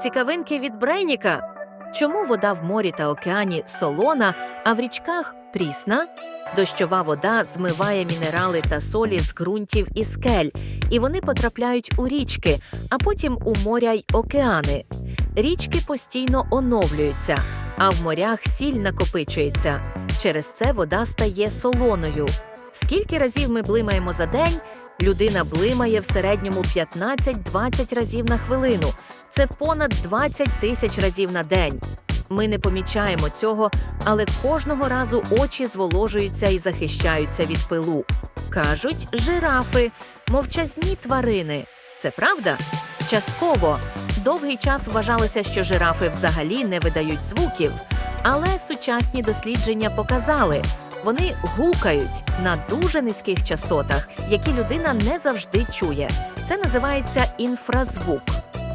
Цікавинки від Брейніка. Чому вода в морі та океані солона, а в річках прісна? Дощова вода змиває мінерали та солі з ґрунтів і скель, і вони потрапляють у річки, а потім у моря й океани. Річки постійно оновлюються, а в морях сіль накопичується. Через це вода стає солоною. Скільки разів ми блимаємо за день? Людина блимає в середньому 15-20 разів на хвилину. Це понад 20 тисяч разів на день. Ми не помічаємо цього, але кожного разу очі зволожуються і захищаються від пилу. Кажуть, жирафи, мовчазні тварини. Це правда? Частково. Довгий час вважалося, що жирафи взагалі не видають звуків. Але сучасні дослідження показали, вони гукають на дуже низьких частотах, які людина не завжди чує. Це називається інфразвук.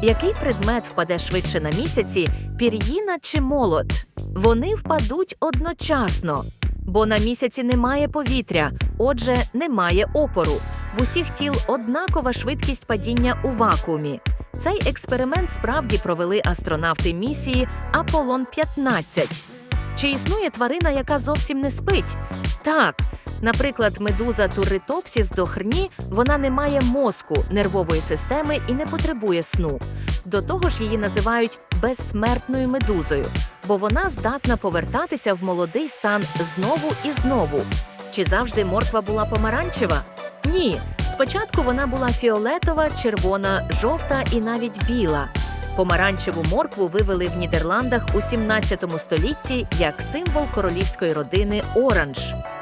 Який предмет впаде швидше на місяці, пір'їна чи молот? Вони впадуть одночасно, бо на місяці немає повітря, отже, немає опору. В усіх тіл однакова швидкість падіння у вакуумі. Цей експеримент справді провели астронавти місії Аполлон 15 Чи існує тварина, яка зовсім не спить? Так. Наприклад, медуза турритопсіс до хрні вона не має мозку, нервової системи і не потребує сну. До того ж, її називають безсмертною медузою, бо вона здатна повертатися в молодий стан знову і знову. Чи завжди морква була помаранчева? Ні. Спочатку вона була фіолетова, червона, жовта і навіть біла. Помаранчеву моркву вивели в Нідерландах у 17 столітті як символ королівської родини оранж.